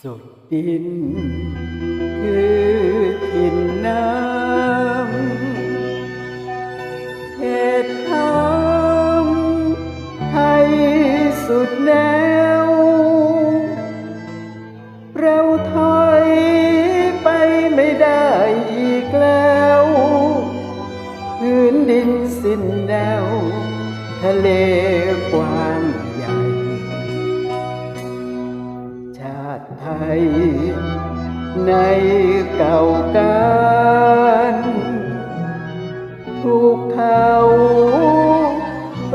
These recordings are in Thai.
สุดดิน คือถิ่นน้ำเหตุ สิ้นแนวทะเลกว้างใหญ่ ชาติไทย ในเก่าการถูกเขา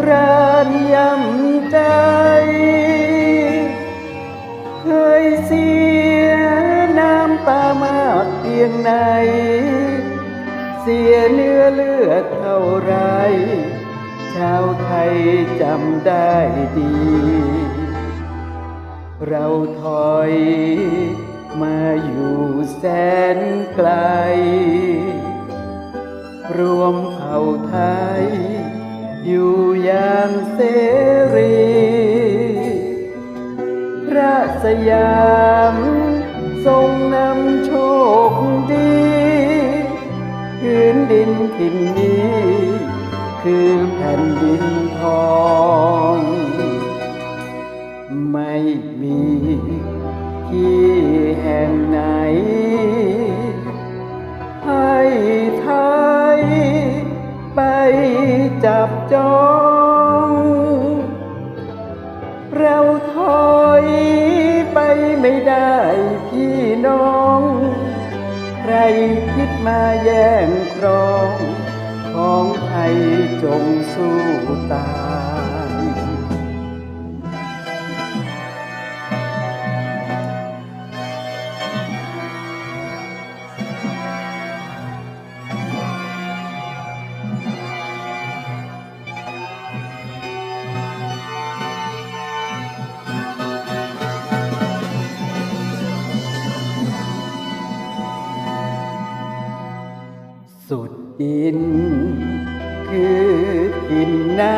รานยำใจ เคยเสียน้ำตามากเพียงไหน สียเนื้อเลือดเท่าไร ชาวไทยจำได้ดี เราถอยมาอยู่แสนไกล รวมเผ่าไทย อยู่อย่างเสรี พระสยามทรงนำโชคดี พื้นดินถิ่นนี้ คือแผ่นดินทอง ไม่มีที่แห่งไหน ให้ไทยไปจับจองเราถอยไปไม่ได้พี่น้อง ใคร มาแย่งครอง ของไทยจงสู้ตา ดิน คือถิ่นน้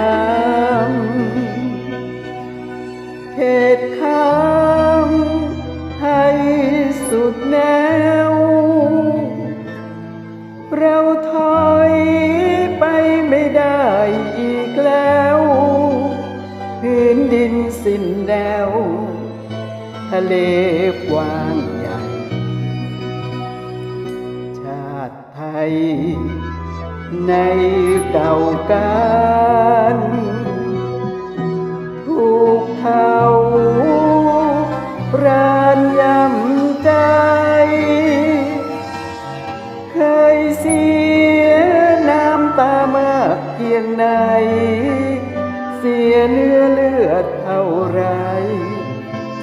ำเขตข้ามให้สุดแนว เราถอยไปไม่ได้อีกแล้วพื้นดินสิ้นแนวทะเลกว้าง ในเก่าการถูกเขารานยำใจ เคยเสียน้ำตามากเพียงไหน เสียเนื้อเลือดเท่าไร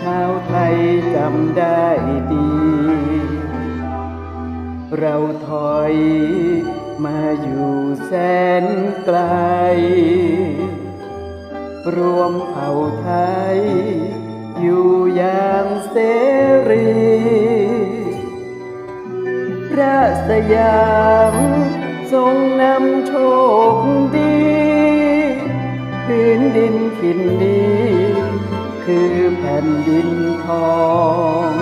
ชาวไทยจำได้ดี เราถอยมาอยู่แสนไกล รวมเผ่าไทย อยู่อย่างเสรี พระสยามทรงนำโชคดีพื้นดินถิ่นนี้คือแผ่นดินทอง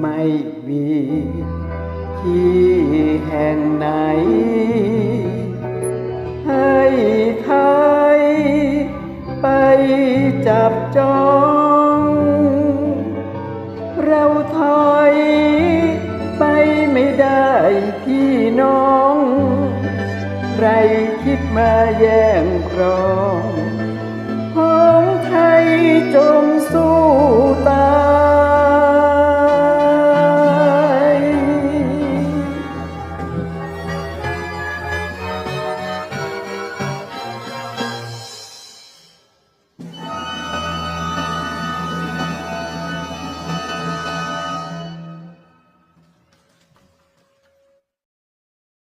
ไม่มีที่แห่งไหน ให้ไทยไปจับจองเราถอยไปไม่ได้พี่น้อง ใครคิดมาแย่งครองของไทยจงสู้ตาย